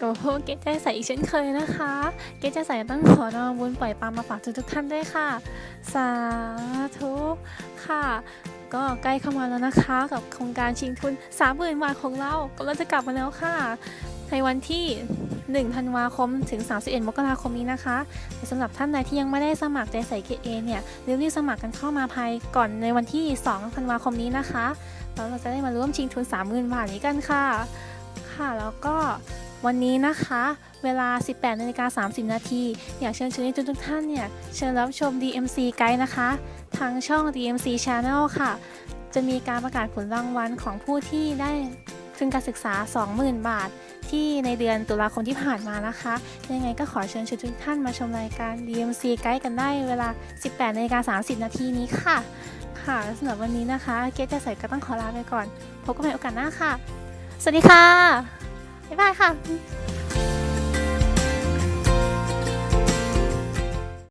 กับพวกเกตใจใสอีกเช่นเคยนะคะ เกตใจใสต้องขอนอมบุญปล่อยปลามาฝากทุกทุกท่านด้วยค่ะ สาธุค่ะ ก็ใกล้เข้ามาแล้วนะคะ กับโครงการชิงทุน30,000บาทของเรากำลังจะกลับมาแล้วค่ะในวันที่1ธันวาคมถึง 31 มกราคมนี้นะคะแต่สำหรับท่านใดที่ยังไม่ได้สมัครใจใส่เกตเอเนี่ยรีบๆสมัครกันเข้ามาภายก่อนในวันที่ 2 ธันวาคมนี้นะคะแล้วเราจะได้มาร่วมชิงทุน 30,000 บาทนี้กันค่ะ ค่ะแล้วก็ วันนี้นะคะ เวลา 18นาฬิกา30 นาทีอยากเชิญชวนให้ทุกท่านเนี่ย เชิญรับชม DMC Guide นะคะ ทางช่อง DMC Channel ค่ะ จะมีการประกาศผลรางวัลของผู้ที่ได้ทุนการศึกษา 20,000 บาท ที่ในเดือนตุลาคมที่ผ่านมานะคะ ยังไงก็ขอเชิญชวนทุกท่านมาชมรายการ DMC Guide กันได้เวลา 18นาฬิกา30 นาทีนี้ค่ะ ค่ะสำหรับวันนี้นะคะ เกตจะใส่ก็ต้องขอลาไปก่อน พบกันใหม่โอกาสหน้าค่ะ สวัสดีค่ะ บ๊ายบายค่ะ